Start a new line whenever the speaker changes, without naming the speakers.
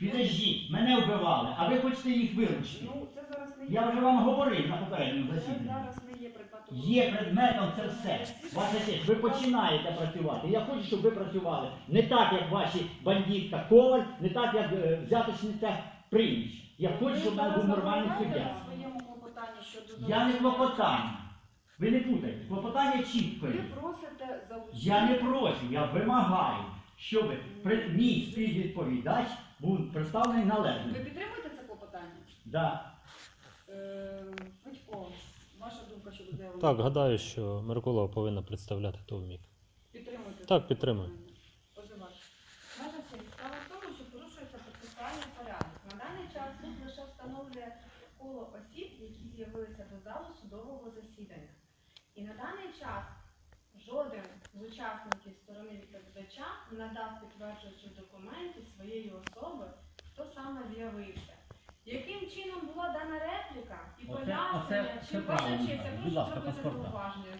Підождіть, мене вбивали, а ви хочете їх вилучити.
Ну, це зараз не є.
Я вже вам говорив на попередньому
Це
засіданні.
зараз не є предметом.
Є предметом це все. Ваша честь, ви починаєте працювати. Я хочу, щоб ви працювали не так, як ваші бандитка Коваль, не так, як е, взяточниця Прийміч. Я хочу, щоб в мене був нормальний суддя.
своєму клопотанні щодо
Я не клопотання. Ви не путайте. Клопотання чітко.
Ви
є.
просите залучити.
Я не прошу, я вимагаю, щоб при- мій співвідповідач був представлений
Ви
належно.
підтримуєте це клопотання?
Да.
Е, Батько, ваша думка щодо заявлення?
Так, гадаю, що Меркулова повинна представляти ТОВМІК.
Підтримуєте?
Так, підтримую.
Позивач.
Ваша честь, справа в тому, що порушується процесуальний порядок. На даний час суд лише встановлює коло осіб, які з'явилися до залу судового засідання. І на даний час учасників сторони відповідача надав підтверджуючи документів своєї особи, хто саме з'явився. Яким чином була дана репліка і
Оце-
пояснення,
оце-
чи
це
ваша
правильно. Будь
прошу зробити
паспорта.
зауваження,